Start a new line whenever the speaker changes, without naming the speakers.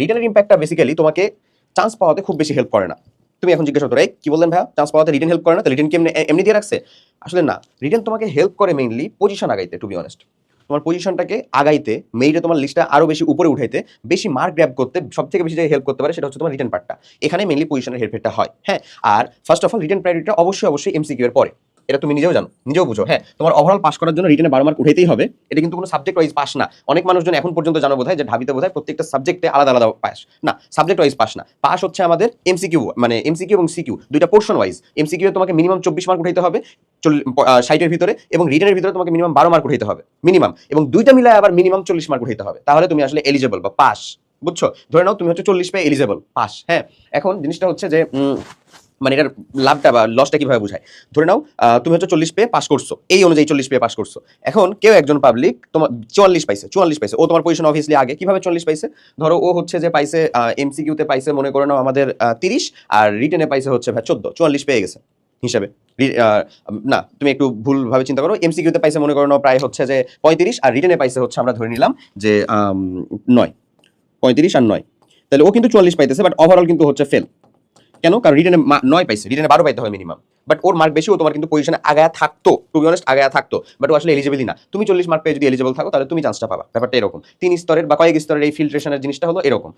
রিটেনের ইম্প্যাক্টটা basically তোমাকে chance পাওয়াতে খুব বেশি হেল্প করে না। তুমি এখন জিজ্ঞাসা করো কি বললেন ভাইয়া? চান্স পাওয়াতে রিটেন হেল্প করে না? তো রিটেন কি এমনি দিয়ে রাখছে? আসলে না রিটেন তোমাকে হেল্প করে মেইনলি পজিশন আগাইতে টু বি অনেস্ট তোমার পজিশনটাকে আগাইতে মেইটে তোমার লিস্টটা আরও বেশি উপরে উঠাইতে, বেশি মার্ক গ্র্যাব করতে সব থেকে বেশি যে হেল্প করতে পারে, সেটা হচ্ছে তোমার রিটেন পার্টটা এখানে মেইনলি পজিশনের হেল্পটা হয় হ্যাঁ? আর ফার্স্ট অফ অল রিটার্ন প্রায়োরিটিটা অবশ্যই অবশ্যই এমসিকিউ এর পরে। এটা তুমি নিজেও জানো, নিজেও বুঝো। হ্যাঁ তোমার ওভারঅল পাস করার জন্য রিটেনে বারো মার্ক উঠাইতেই হবে। এটা কিন্তু কোনো সাবজেক্ট ওয়াইজ পাস না। অনেক মানুষজন এখন পর্যন্ত জানো বোধ যে ঢাবিতে বোধ প্রত্যেকটা সাবজেক্টে আলাদা আলাদা পাস না সাবজেক্ট ওয়াইজ পাস না। পাস হচ্ছে আমাদের এমসিকিউ মানে এমসিকিউ এবং সিকিউ দুইটা পোর্শন ওয়াইজ এমসিকিউ তোমাকে মিনিমাম চব্বিশ মার্ক উঠাইতে হবে ষাটের ভিতরে এবং রিটেনের ভিতরে তোমাকে মিনিমাম বারো মার্ক উঠাইতে হবে মিনিমাম এবং দুইটা মিলায় আবার মিনিমাম চল্লিশ মার্ক উঠাইতে হবে। তাহলে তুমি আসলে এলিজেবল বা পাস বুঝছ? ধরে নাও তুমি হচ্ছে চল্লিশ পেয়ে এলিজেবল পাস হ্যাঁ এখন জিনিসটা হচ্ছে যে মানে এটার লাভটা বা লসটা কীভাবে বোঝায়? ধরে নাও তুমি হচ্ছে চল্লিশ পেয়ে পাস করছ। এই অনুযায়ী চল্লিশ পেয়ে পাস করছ। এখন কেউ একজন পাবলিক তোমার চুয়াল্লিশ পাইছে চুয়াল্লিশ পাইছে। ও তোমার পজিশন অবভিয়াসলি আগে। কীভাবে চল্লিশ পাইছে? ধরো ও হচ্ছে যে পাইছে এমসিকিউতে পাইছে, মনে করে নাও আমাদের তিরিশ, আর রিটেনে পাইছে হচ্ছে ভাই চোদ্দ। চুয়াল্লিশ পেয়ে গেছে হিসাবে। না, তুমি একটু ভুলভাবে চিন্তা করো। এমসিকিউতে পাইছে, মনে করো প্রায় হচ্ছে যে পঁয়ত্রিশ, আর রিটেনে পাইছে হচ্ছে আমরা ধরে নিলাম যে নয়। পঁয়ত্রিশ আর নয়। তাহলে ও কিন্তু চুয়াল্লিশ পাইতেছে বাট ওভারঅল কিন্তু হচ্ছে ফেল কেন? কারণ রিটার্নে নয় পাইছে রিটার্নে বারো পাইতে হয় মিনিমাম বাট ওর মার্ক বেশি তোমার কিন্তু পজিশনে আগায় থাকতো। টু বি অনেস্ট আগায়া থাকতো। বাট ও আসলে এলিজিবলই না। তুমি চল্লিশ মার্ক পেয়ে যদি এলিজিবল থাকো, তাহলে তুমি চান্সটা পাবা। ব্যাপারটা এরকম। তিন স্তরের বা কয়েক স্তরের এই ফিল্ট্রেশনের জিনিসটা হলো এরকম।